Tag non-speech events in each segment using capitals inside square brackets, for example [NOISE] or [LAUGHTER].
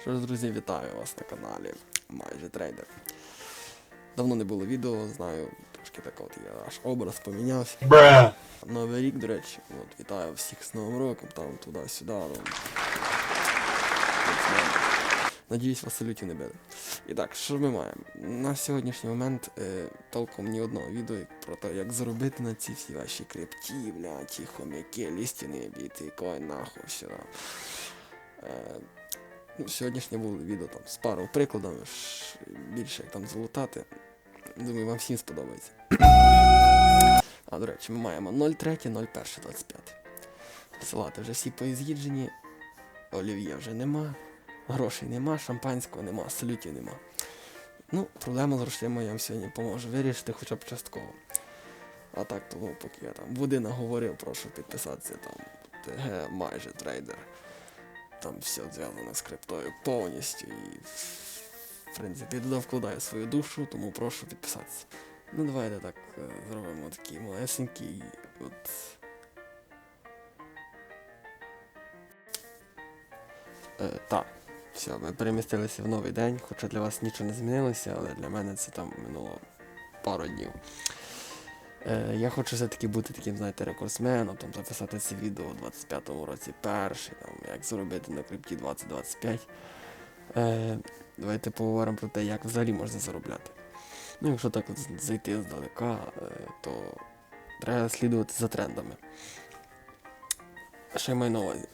Що ж, друзі, вітаю вас на каналі Майже Трейдер. Давно не було відео, знаю, трошки так от я аж образ помінявся. Bruh. Новий рік, до речі, от, вітаю всіх з Новим роком, там туди-сюди. Ну. Надіюсь, вас салютів не били. І так, що ми маємо? На сьогоднішній момент е, толком ні одного відео про те, як заробити на ці всі ваші крипті, бля, ті хомяки, лістяні біти, коін, нахуй, все. Е, ну, сьогоднішнє було відео там з пару прикладами, ж, більше як там залутати. Думаю, вам всім сподобається. А, до речі, ми маємо 03.01.25. Салати вже всі поїз'їджені, олів'є вже нема, грошей нема, шампанського нема, салютів нема. Ну, проблему з грошима я вам сьогодні поможу вирішити хоча б частково. А так, тому поки я там води наговорив, прошу підписатися там ТГ майже трейдер. Там все зв'язано з криптою повністю і в принципі туди вкладаю свою душу, тому прошу підписатися. Ну давайте так зробимо такий малесенький от. Е, так, все, ми перемістилися в новий день, хоча для вас нічого не змінилося, але для мене це там минуло пару днів. Е, я хочу все-таки бути таким, знаєте, рекордсменом, там записати це відео у 25-му році перший, там, як заробити на крипті 2025. Е, давайте поговоримо про те, як взагалі можна заробляти. Ну, якщо так от зайти здалека, е, то треба слідувати за трендами. Що я маю на увазі?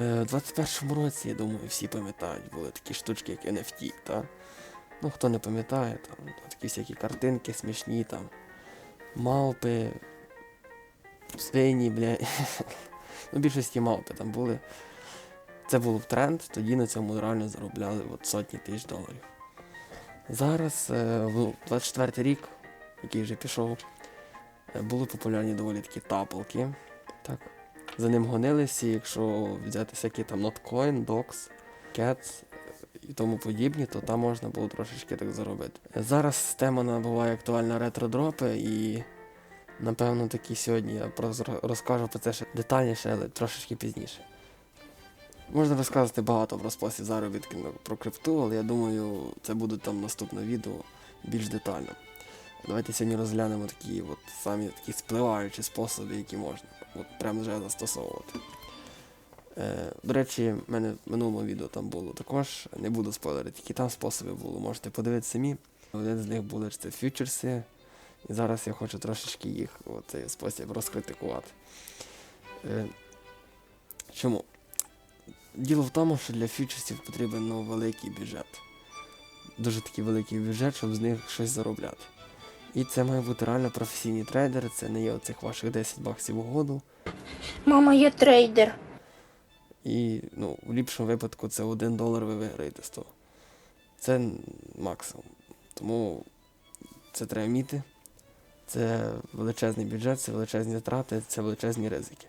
Е, У 21-му році, я думаю, всі пам'ятають, були такі штучки, як NFT, та? Ну, хто не пам'ятає, там такі всякі картинки смішні, там, мавпи, свині, бля. [LAUGHS] ну, більшості мавпи там були. Це був тренд, тоді на цьому реально заробляли от сотні тисяч доларів. Зараз, е, в 24 рік, який вже пішов, е, були популярні доволі такі тапалки. Так. За ним гонилися, якщо взяти всякі там Notcoin, Dox, Cats і тому подібні, то там можна було трошечки так заробити. Зараз тема набуває актуальна ретро-дропи і. Напевно, таки сьогодні я розкажу про це ще детальніше, але трошечки пізніше. Можна розказати багато про спосіб заробітку на- про крипту, але я думаю, це буде там наступне відео більш детально. Давайте сьогодні розглянемо такі от самі такі спливаючі способи, які можна от прямо вже застосовувати. Е, до речі, в мене в минулому відео там було також, не буду спойлерити, які там способи були, можете подивитися самі. Один з них були це фьючерси, і зараз я хочу трошечки їх от, цей спосіб розкритикувати. Е, чому? Діло в тому, що для фьючерсів потрібен ну, великий бюджет. Дуже такий великий бюджет, щоб з них щось заробляти. І це має бути реально професійні трейдери, це не є оцих ваших 10 баксів у году. Мама, я трейдер. І ну, в ліпшому випадку це 1 долар ви виграєте з того. Це максимум. Тому це треба вміти. Це величезний бюджет, це величезні затрати, це величезні ризики.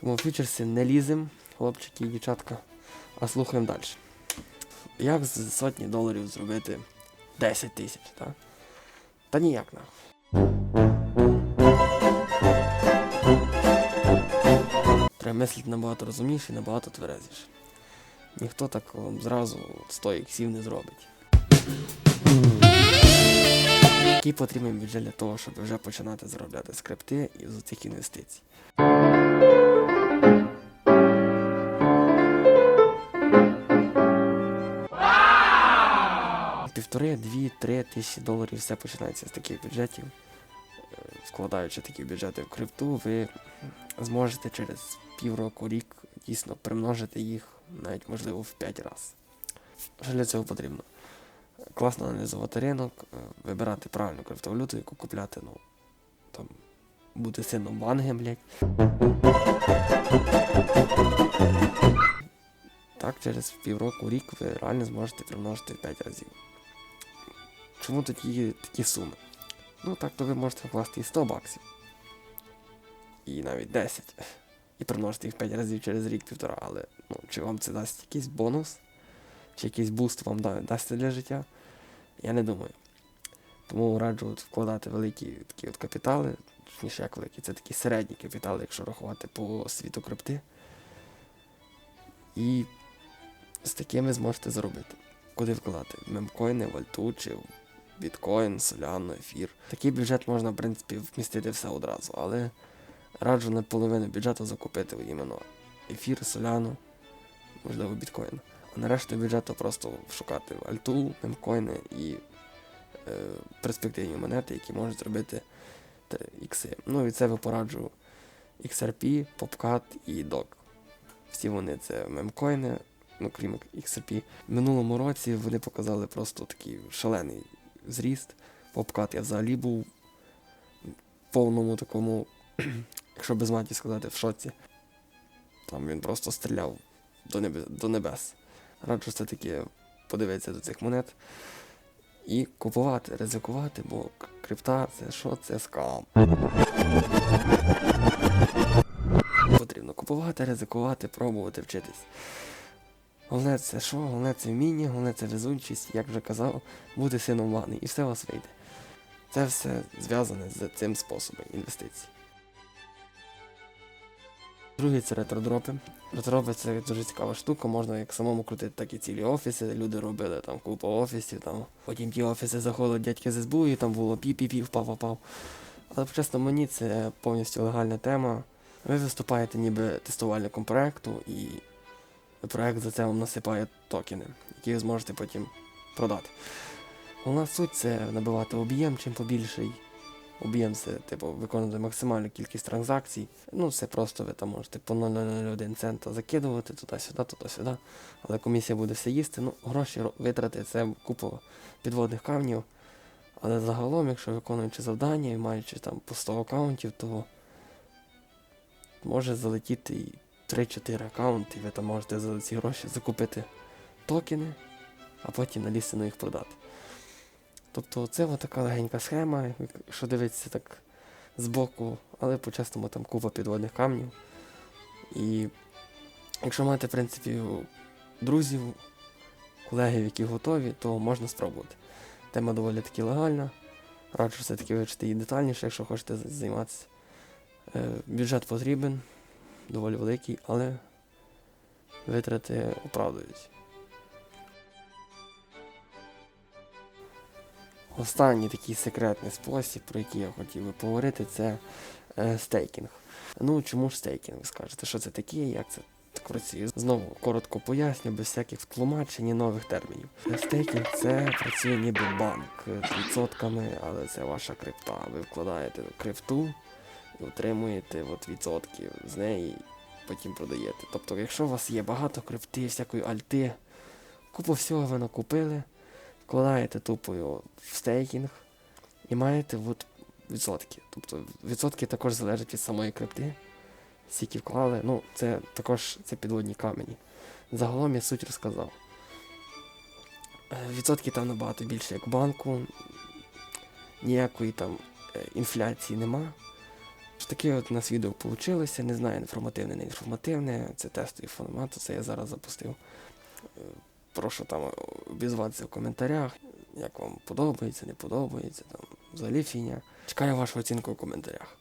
Тому в фьючерси не лізем, хлопчики і дівчатка, а слухаємо далі. Як з сотні доларів зробити 10 тисяч, так? Та ніяк нахуй. Треба мислити набагато розумніше і набагато тверезіше. Ніхто так вам зразу 100 іксів не зробить. Який потрібен бюджет для того, щоб вже починати заробляти скрипти із цих інвестицій? Півтори, дві, три тисячі доларів все починається з таких бюджетів. Вкладаючи такі бюджети в крипту, ви зможете через півроку, рік дійсно примножити їх навіть можливо в 5 разів. Що для цього потрібно? Класно аналізувати ринок, е, вибирати правильну криптовалюту, яку купляти, ну, там, бути сином банги, блядь. Так, через півроку, рік ви реально зможете примножити в 5 разів. Чому такі, такі суми? Ну так, то ви можете вкласти і 100 баксів і навіть 10. І примножити їх 5 разів через рік-півтора. Але ну, чи вам це дасть якийсь бонус, чи якийсь буст вам да- дасть для життя? Я не думаю. Тому раджу от вкладати великі такі от капітали, точніше як великі, це такі середні капітали, якщо рахувати по світу крипти. І з такими зможете заробити. Куди вкладати? В мемкоїни, вальту чи біткоін, соляну, ефір. Такий бюджет можна, в принципі, вмістити все одразу, але раджу на половину бюджету закупити іменно ефір, соляну, можливо, біткоін. А на решту бюджету просто шукати альту, мемкоїни і е, перспективні монети, які можуть зробити ікси. Ну, від себе пораджу XRP, PopCat і DOG. Всі вони це мемкоїни, ну крім XRP. В минулому році вони показали просто такий шалений зріст. PopCat я взагалі був в повному такому, [CLEARS THROAT] якщо без маті сказати, в шоці. Там він просто стріляв до небес. До небес. Раджу все-таки подивитися до цих монет і купувати, ризикувати, бо крипта це що? Це скам. Потрібно купувати, ризикувати, пробувати, вчитись. Головне це що? Головне це вміння, головне це везучість, як вже казав, бути сином вани, і все у вас вийде. Це все зв'язане з цим способом інвестицій. Другий це ретродропи. Ретродропи це дуже цікава штука, можна як самому крутити, так і цілі офіси. Люди робили там купу офісів, там потім ті офіси заходили дядьки з СБУ, і там було пі-пі-пі, впав-впав. Але чесно мені це повністю легальна тема. Ви виступаєте ніби тестувальником проекту, і проект за це вам насипає токени, які ви зможете потім продати. Головна суть це набивати об'єм чим побільший. Об'єм це, типу, виконувати максимальну кількість транзакцій. Ну, це просто ви там можете по 0,01 цента закидувати туди-сюди, туди-сюди. Але комісія буде все їсти. Ну, гроші витрати це купа підводних камнів. Але загалом, якщо виконуючи завдання і маючи там по 100 аккаунтів, то може залетіти і 3-4 аккаунти, і ви там можете за ці гроші закупити токени, а потім на лісину їх продати. Тобто це така легенька схема, якщо дивитися так збоку, але по-чесному там купа підводних камнів. І якщо маєте, в принципі, друзів, колегів, які готові, то можна спробувати. Тема доволі таки легальна. Раджу все-таки вивчити її детальніше, якщо хочете займатися. Е, бюджет потрібен, доволі великий, але витрати оправдують. Останній такий секретний спосіб, про який я хотів би поговорити, це е, стейкінг. Ну, чому ж стейкінг? Скажете, що це таке, як це так працює? Знову коротко поясню, без всяких тлумачень і нових термінів. Стейкінг це працює ніби банк з відсотками, але це ваша крипта. Ви вкладаєте крипту і отримуєте от відсотки з неї, потім продаєте. Тобто, якщо у вас є багато крипти, всякої альти, купу всього ви накупили, вкладаєте тупо його в стейкінг і маєте от відсотки. Тобто відсотки також залежать від самої крипти. Скільки вклали, ну це також це підводні камені. Загалом я суть розказав. Е, Відсотки там набагато більше, як банку. Ніякої там е, інфляції нема. Таке от у нас відео вийшло. Не знаю, інформативне, не інформативне. Це тестовий формат, це я зараз запустив. Е, Прошу там обізватися в коментарях, як вам подобається, не подобається, там взагалі фіня. Чекаю вашу оцінку в коментарях.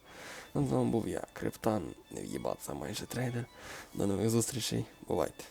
Ну, з вами був я, Криптан, не в'їбаться майже трейдер. До нових зустрічей. Бувайте.